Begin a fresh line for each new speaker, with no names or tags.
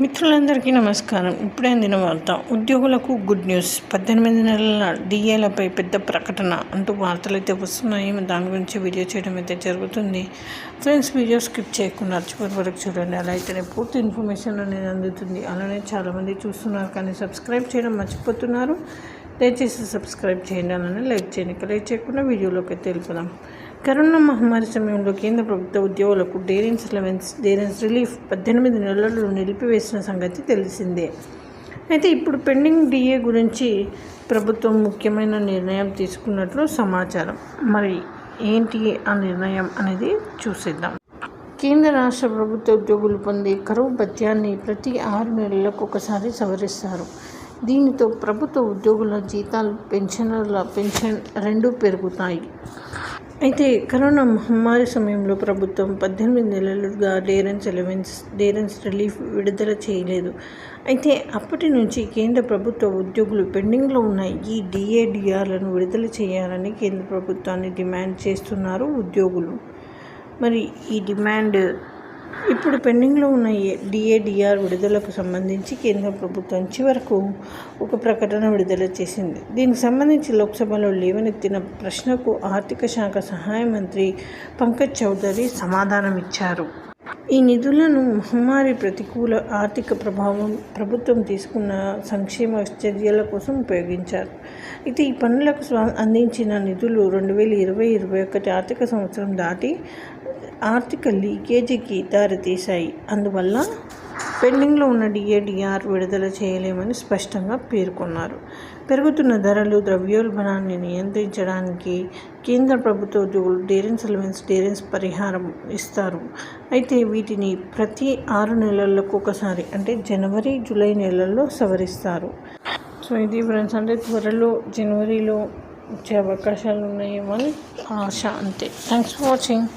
మిత్రులందరికీ నమస్కారం. ఇప్పుడే అందిన వార్త. ఉద్యోగులకు గుడ్ న్యూస్. పద్దెనిమిది నెలల డిఏలపై పెద్ద ప్రకటన అంటూ వార్తలు అయితే వస్తున్నాయి. దాని గురించి వీడియో చేయడం అయితే జరుగుతుంది. ఫ్రెండ్స్ వీడియో స్కిప్ చేయకుండా చివరి వరకు చూడండి. అలా అయితేనే పూర్తి ఇన్ఫర్మేషన్ అనేది అందుతుంది. అలానే చాలామంది చూస్తున్నారు కానీ సబ్స్క్రైబ్ చేయడం మర్చిపోతున్నారు. దయచేసి సబ్స్క్రైబ్ చేయండి. అలానే లైక్ చేయండి. లైక్ చేయకుండా వీడియోలోకి అయితే కరోనా మహమ్మారి సమయంలో కేంద్ర ప్రభుత్వ ఉద్యోగులకు డేరెన్స్ అలవెన్స్ డేరెన్స్ రిలీఫ్ పద్దెనిమిది నెలలు నిలిపివేసిన సంగతి తెలిసిందే. అయితే ఇప్పుడు పెండింగ్ డిఏ గురించి ప్రభుత్వం ముఖ్యమైన నిర్ణయం తీసుకున్నట్లు సమాచారం. మరి ఏంటి ఆ నిర్ణయం అనేది చూసేద్దాం. కేంద్ర రాష్ట్ర ప్రభుత్వ ఉద్యోగులు పొందే కరువు భత్యాన్ని ప్రతి ఆరు నెలలకు ఒకసారి సవరిస్తారు. దీనితో ప్రభుత్వ ఉద్యోగుల జీతాలు పెన్షనర్ల పెన్షన్ రెండూ పెరుగుతాయి. అయితే కరోనా మహమ్మారి సమయంలో ప్రభుత్వం పద్దెనిమిది నెలలుగా డేరెన్స్ అలవెన్స్ డేరెన్స్ రిలీఫ్ విడుదల చేయలేదు. అయితే అప్పటి నుంచి కేంద్ర ప్రభుత్వ ఉద్యోగులు పెండింగ్లో ఉన్న ఈ డిఏడిఆర్లను విడుదల చేయాలని కేంద్ర ప్రభుత్వాన్ని డిమాండ్ చేస్తున్నారు ఉద్యోగులు. మరి ఈ డిమాండ్ ఇప్పుడు పెండింగ్లో ఉన్న డిఏడిఆర్ విడుదలకు సంబంధించి కేంద్ర ప్రభుత్వం చివరకు ఒక ప్రకటన విడుదల చేసింది. దీనికి సంబంధించి లోక్సభలో లేవనెత్తిన ప్రశ్నకు ఆర్థిక శాఖ సహాయ మంత్రి పంకజ్ చౌదరి సమాధానం ఇచ్చారు ఈ నిధులను మహమ్మారి ప్రతికూల ఆర్థిక ప్రభావం ప్రభుత్వం తీసుకున్న సంక్షేమ చర్యల కోసం ఉపయోగించారు. అయితే ఈ పనులకు అందించిన నిధులు రెండు వేల ఇరవై ఇరవై ఒకటి ఆర్థిక సంవత్సరం దాటి ఆర్థిక లీకేజీకి దారితీశాయి. అందువల్ల పెండింగ్లో ఉన్న డిఏడిఆర్ విడుదల చేయలేమని స్పష్టంగా పేర్కొన్నారు. పెరుగుతున్న ధరలు ద్రవ్యోల్బణాన్ని నియంత్రించడానికి కేంద్ర ప్రభుత్వ ఉద్యోగులు డేరెన్స్ అలవెన్స్ డేరెన్స్ పరిహారం ఇస్తారు. అయితే వీటిని ప్రతి ఆరు నెలలకు ఒకసారి అంటే జనవరి జూలై నెలల్లో సవరిస్తారు. సో ఇది ఫ్రెండ్స్ అంటే త్వరలో జనవరిలో వచ్చే అవకాశాలు ఉన్నాయేమో అని ఆశ అంతే. Thanks for watching.